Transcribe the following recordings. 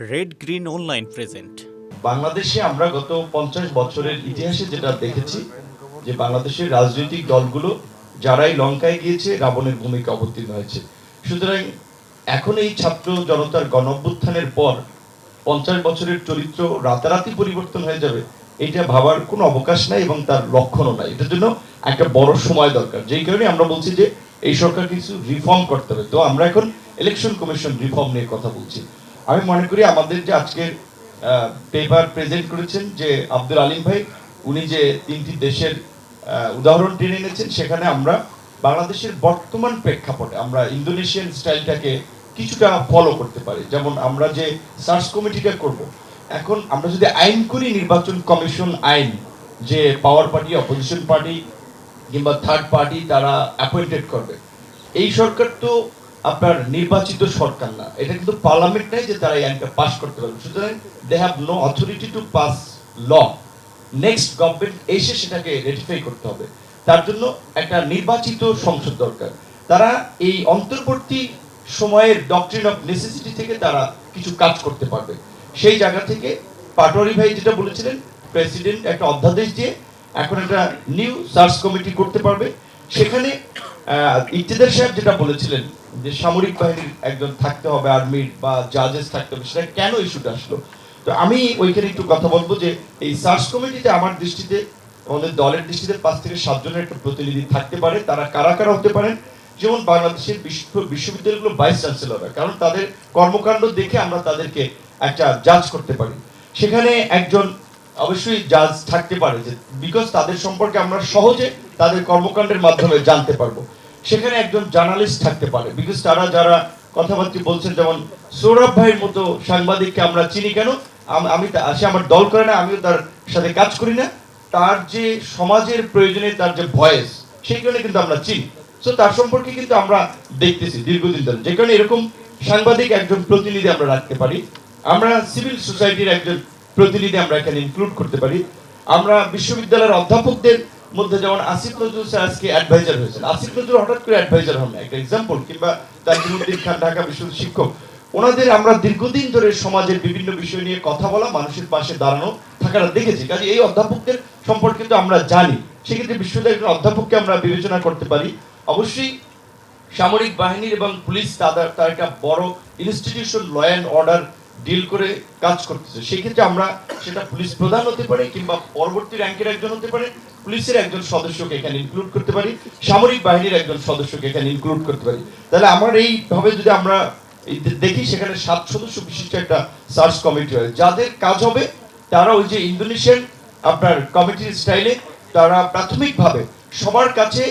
Red green online present বাংলাদেশে আমরা গত পঞ্চাশ বছরের ইতিহাসে যেটা দেখেছি, যে বাংলাদেশের রাজনৈতিক দলগুলো যারাই লঙ্কায় গিয়েছে, রাবণের ভূমিকা অবতীর্ণ হয়েছে। সুতরাং এখন এই ছাত্র জনতার গণঅভ্যুত্থানের পর পঞ্চাশ বছরের চরিত্র রাতারাতি পরিবর্তন হয়ে যাবে, এটা ভাবার কোনো অবকাশ নাই এবং তার লক্ষণও নাই। এটার জন্য একটা বড় সময় দরকার। যেই কারণে আমরা বলছি যে এই সরকার কিছু রিফর্ম করতে হবে। তো আমরা এখন ইলেকশন কমিশন রিফর্ম নিয়ে কথা বলছি। আমি মনে করি আমাদের যে আজকের পেপার প্রেজেন্ট করেছেন যে আব্দুল আলিম ভাই, উনি যে তিনটি দেশের উদাহরণ টেনে এনেছেন, সেখানে আমরা বাংলাদেশের বর্তমান প্রেক্ষাপটে আমরা ইন্দোনেশিয়ান স্টাইলটাকে কিছুটা ফলো করতে পারি। যেমন আমরা যে সার্চ কমিটিটা করব, এখন আমরা যদি আইন করি, নির্বাচন কমিশন আইন, যে পাওয়ার পার্টি অপোজিশন পার্টি কিংবা থার্ড পার্টি তারা অ্যাপয়েন্টেড করবে। এই সরকার তো আপনার নির্বাচিত সরকার না। এটা কিন্তু পার্লামেন্ট নাই যে তারা এই আইনটা পাস করতে পারবে। সুতরাং they have no authority to pass law next government এসে সেটাকে রেটিফাই করতে হবে। তার জন্য একটা নির্বাচিত সংসদ দরকার। তারা এই অন্তর্বর্তী সময়ের ডক্ট্রিন অফ নেসেসিটি থেকে তারা কিছু কাজ করতে পারবে। সেই জায়গা থেকে পাটোয়ারি ভাই যেটা বলেছিলেন প্রেসিডেন্ট একটা অধ্যাদেশ দিয়ে এখন একটা নিউ সার্চ কমিটি করতে পারবে। সেখানে ইকতেদার সাহেব যেটা বলেছিলেন যে সামরিক বাহিনীর একজন থাকতে হবে, আর্মির বা জাজেস থাকতে হবে, সেটা কেন ইস্যুটা আসলো? তো আমি ওইখানে একটু কথা বলব যে এই সার্চ কমিটিতে আমার দৃষ্টিতে, আমাদের দলের দৃষ্টিতে পাঁচ থেকে সাতজনের একটা প্রতিনিধি থাকতে পারে, তারা কারা কারা হতে পারেন? যেমন বাংলাদেশের বিশ্ব বিশ্ববিদ্যালয়গুলো ভাইস চ্যান্সেলররা, কারণ তাদের কর্মকাণ্ড দেখে আমরা তাদেরকে একটা জাজ করতে পারি। সেখানে একজন অবশ্যই জাজ থাকতে পারে যে বিকজ তাদের সম্পর্কে আমরা সহজে তাদের কর্মকাণ্ডের মাধ্যমে জানতে পারব। সেখানে একজন জার্নালিস্ট থাকতে পারে বিকজ তারা যারা কথাবার্তা বলছেন, যেমন সৌরভ ভাইয়ের মতো সাংবাদিককে আমরা চিনি কেন? আমি সে আমার দল করে না, আমিও তার সাথে কাজ করি না। তার যে সমাজের প্রয়োজনে তার যে ভয়েস, সেই কারণে কিন্তু আমরা চিনি। সো তার সম্পর্কে কিন্তু আমরা দেখতেছি দীর্ঘদিন ধরে। যে কারণে এরকম সাংবাদিক একজন প্রতিনিধি আমরা রাখতে পারি। আমরা সিভিল সোসাইটির একজন প্রতিনিধি আমরা এখানে ইনক্লুড করতে পারি। আমরা বিশ্ববিদ্যালয়ের অধ্যাপকদের মধ্যে যেমন আসিফ নজরুল স্যার আজকে অ্যাডভাইজার হয়েছেন। আসিফ নজরুল হঠাৎ করে অ্যাডভাইজার হন একটা এক্সাম্পল কিংবা তাজিমুদ্দিন খান, ঢাকা বিশ্ববিদ্যালয়ের শিক্ষক। ওনাদের আমরা দীর্ঘদিন ধরে সমাজের বিভিন্ন বিষয় নিয়ে কথা বলা, মানুষের পাশে দাঁড়ানো থাকাটা দেখেছি। কাজে এই অধ্যাপকদের সম্পর্কে কিন্তু আমরা জানি। সেক্ষেত্রে বিশ্ববিদ্যালয়ের একজন অধ্যাপককে আমরা বিবেচনা করতে পারি। অবশ্যই সামরিক বাহিনীর এবং পুলিশ তাদের, তার একটা বড় institution law and order deal করে কাজ করতেছে। সেই ক্ষেত্রে আমরা সেটা পুলিশ প্রধান হতে পারে, কিংবা পরবর্তী র্যাঙ্কের একজন হতে পারে। পুলিশের একজন সদস্যকে এখানে ইনক্লুড করতে পারি, সামরিক বাহিনীর একজন সদস্যকে এখানে ইনক্লুড করতে পারি। তাহলে আমার এইভাবে যদি আমরা দেখি, সেখানে সাত সদস্য বিশিষ্ট একটা সার্চ কমিটি হয়। যাদের কাজ হবে, তারা ওই যে ইন্দোনেশিয়ান আপনার কমিটির স্টাইলে তারা প্রাথমিকভাবে সবার কাছে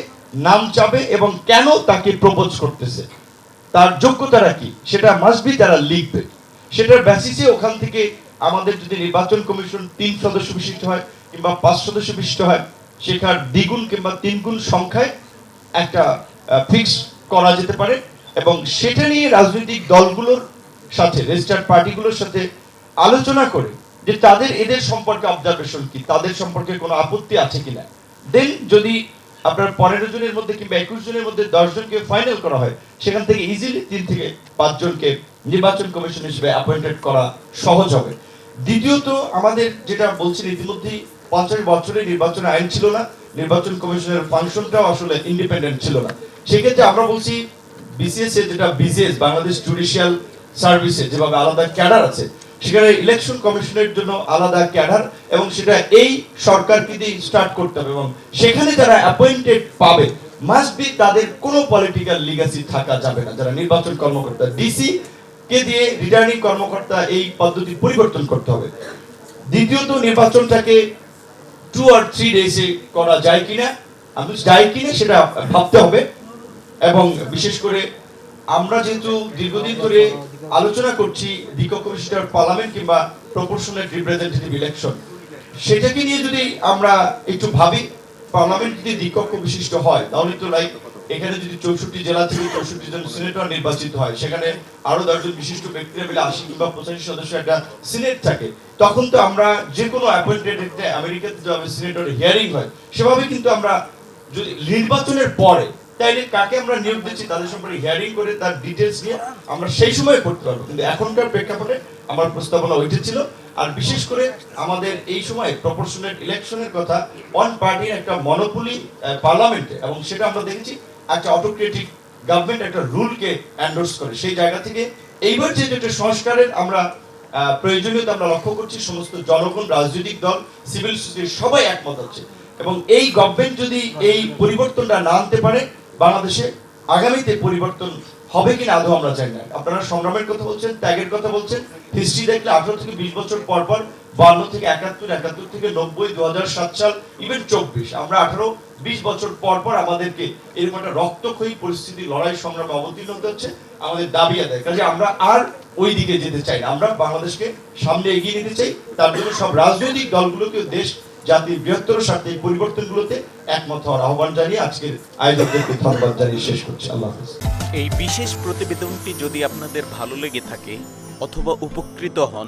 নাম চাবে এবং কেন তাকে প্রপোজ করতেছে। তার যোগ্যতারা কি? সেটা মাসবি তারা লিখবে। সেটার বেসিসে ওখান থেকে আমাদের যদি নির্বাচন কমিশন তিন সদস্য বিশিষ্ট হয় কিংবা পাঁচ সদস্য বিশিষ্ট হয় সেখার দ্বিগুণ কিংবা তিনগুণ সংখ্যায় একটা ফিক্স করা যেতে পারে এবং সেটা নিয়ে রাজনৈতিক দলগুলোর সাথে রেজিস্টার্ড পার্টিগুলোর সাথে আলোচনা করে যে তাদের, এদের সম্পর্কে অবজারভেশন কি, তাদের সম্পর্কে কোনো আপত্তি আছে কিনা। দেন যদি আপনার পনেরো জনের মধ্যে কিংবা একুশ জনের মধ্যে দশ জনকে ফাইনাল করা হয়, সেখান থেকে ইজিলি তিন থেকে পাঁচ জনকে নির্বাচন কমিশন হিসেবে অ্যাপয়েন্টেড করা সহজ হবে। দ্বিতীয়ত আমাদের যেটা বলছেন ইতিমধ্যেই পঞ্চাশ বছরে নির্বাচন আইন ছিল না, নির্বাচন কমিশনের ফাংশনটাও আসলে ইন্ডিপেন্ডেন্ট ছিল না। সেক্ষেত্রে আমরা বলছি বিসিএস এর যেটা বিসিএস বাংলাদেশ জুডিশিয়াল সার্ভিসে যেভাবে আলাদা ক্যাডার আছে, সেখানে ইলেকশন কমিশনের জন্য আলাদা ক্যাডার এবং সেটা এই সরকারকে দিয়ে স্টার্ট করতে হবে এবং সেখানে যারা অ্যাপয়েন্টেড পাবে মাস্ট বি তাদের কোনো পলিটিক্যাল লিগাসি থাকা যাবে না। যারা নির্বাচন কর্মকর্তা ডিসি কে দিয়ে রিটার্নিং কর্মকর্তা এই পদ্ধতি পরিবর্তন করতে হবে। দ্বিতীয়ত নির্বাচনটাকে টু আর থ্রি ডেজে করা যায় কিনা? আমি যায় কিনা সেটা ভাবতে হবে। এবং বিশেষ করে আমরা যেহেতু দীর্ঘদিন ধরে আলোচনা করছি বিশিষ্ট পার্লামেন্ট কিংবা প্রপোর্শনাল রিপ্রেজেন্টেটিভ ইলেকশন, সেটাকে নিয়ে যদি আমরা একটু ভাবি, পার্লামেন্ট যদি দ্বিকক্ষ বিশিষ্ট হয়, তাহলে তো লাইক এখানে যদি চৌষট্টি জেলা থেকে চৌষট্টি জন সিনেটর নির্বাচিত হয়, সেখানে আরও দশজন বিশিষ্ট ব্যক্তিরা মিলে আশি কিংবা পঁচাশি সদস্য একটা সিনেট থাকে, তখন তো আমরা যে কোনো অ্যাপয়েন্টেড আমেরিকাতে যেভাবে সিনেটর হিয়ারিং হয়, সেভাবে কিন্তু আমরা যদি নির্বাচনের পরে তাইলে কাকে আমরা নিয়োগ দিচ্ছি তাদের সম্পর্কে হিয়ারিং করে তার ডিটেলস নিয়ে আমরা সেই সময় করতে পারব। কিন্তু এখনকার প্রেক্ষাপটে আমার প্রস্তাবনা ওইটা ছিল। আর বিশেষ করে আমাদের এই সময় প্রপোর্শনাল ইলেকশনের কথা ওয়ান পার্টির একটা মনোপলি পার্লামেন্টে এবং সেটা আমরা দেখেছি একটা অটোক্রেটিক গভর্নমেন্ট একটা রুলকে অ্যান্ডোর্স করে। সেই জায়গা থেকে এইবার যে যেটা সংস্কারের আমরা প্রয়োজনীয়তা আমরা লক্ষ্য করছি, সমস্ত জনগণ, রাজনৈতিক দল সিভিল সোসাইটি সবাই একমত হচ্ছে। এবং এই গভর্নমেন্ট যদি এই পরিবর্তনটা না আনতে পারে, বাংলাদেশে আগামীতে পরিবর্তন হবে কিনা আদৌ আমরা জানি না। আপনারা সংগ্রামের কথা বলছেন, ত্যাগের কথা বলছেন হিস্ট্রি দেখলে আঠারো থেকে বিশ বছর পর পর বান্ন থেকে একাত্তর একাত্তর থেকে নব্বই দু সাত সাল ইভেন চব্বিশ। আমরা আঠারো, বিশ বছর পর পর আমাদেরকে এরকম একটা রক্তক্ষয়ী পরিস্থিতি, লড়াই সংগ্রামে অবতীর্ণ হতে হচ্ছে আমাদের দাবি আদায়। কাজে আমরা আর ওই দিকে যেতে চাই আমরা বাংলাদেশকে সামনে এগিয়ে নিতে চাই। তার জন্য সব রাজনৈতিক দলগুলোকে দেশ, জাতির বৃহত্তর স্বার্থে পরিবর্তনগুলোতে একমত হওয়ার আহ্বান জানিয়ে আজকের আয়োজকদেরকে ধন্যবাদ জানিয়ে শেষ করছি। আল্লাহ এই বিশেষ প্রতিবেদনটি যদি আপনাদের ভালো লেগে থাকে অথবা উপকৃত হন